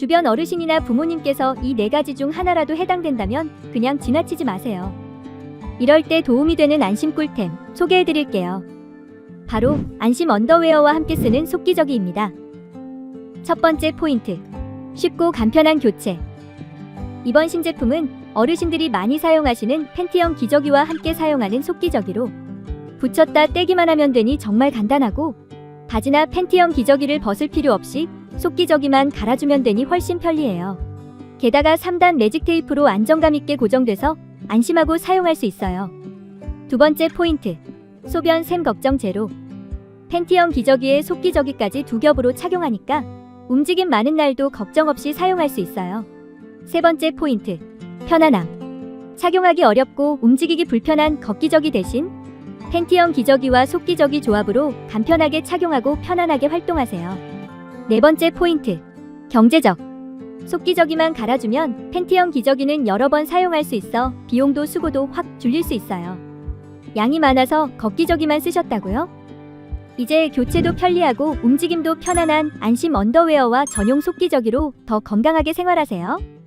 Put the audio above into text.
주변 어르신이나 부모님께서 이 네 가지 중 하나라도 해당된다면 그냥 지나치지 마세요. 이럴 때 도움이 되는 안심 꿀템 소개해 드릴게요. 바로 안심 언더웨어와 함께 쓰는 속기저귀입니다. 첫 번째 포인트. 쉽고 간편한 교체. 이번 신제품은 어르신들이 많이 사용하시는 팬티형 기저귀와 함께 사용하는 속기저귀로 붙였다 떼기만 하면 되니 정말 간단하고 바지나 팬티형 기저귀를 벗을 필요 없이 속기저귀만 갈아주면 되니 훨씬 편리해요. 게다가 3단 매직 테이프로 안정감 있게 고정돼서 안심하고 사용할 수 있어요. 두 번째 포인트. 소변 샘 걱정 제로. 팬티형 기저귀에 속기저귀까지 두 겹으로 착용하니까 움직임 많은 날도 걱정 없이 사용할 수 있어요. 세 번째 포인트. 편안함. 착용하기 어렵고 움직이기 불편한 걷기저귀 대신 팬티형 기저귀와 속기저귀 조합으로 간편하게 착용하고 편안하게 활동하세요. 네 번째 포인트. 경제적. 속기저귀만 갈아주면 팬티형 기저귀는 여러 번 사용할 수 있어 비용도 수고도 확 줄일 수 있어요. 양이 많아서 걷기저귀만 쓰셨다고요? 이제 교체도 편리하고 움직임도 편안한 안심 언더웨어와 전용 속기저귀로 더 건강하게 생활하세요.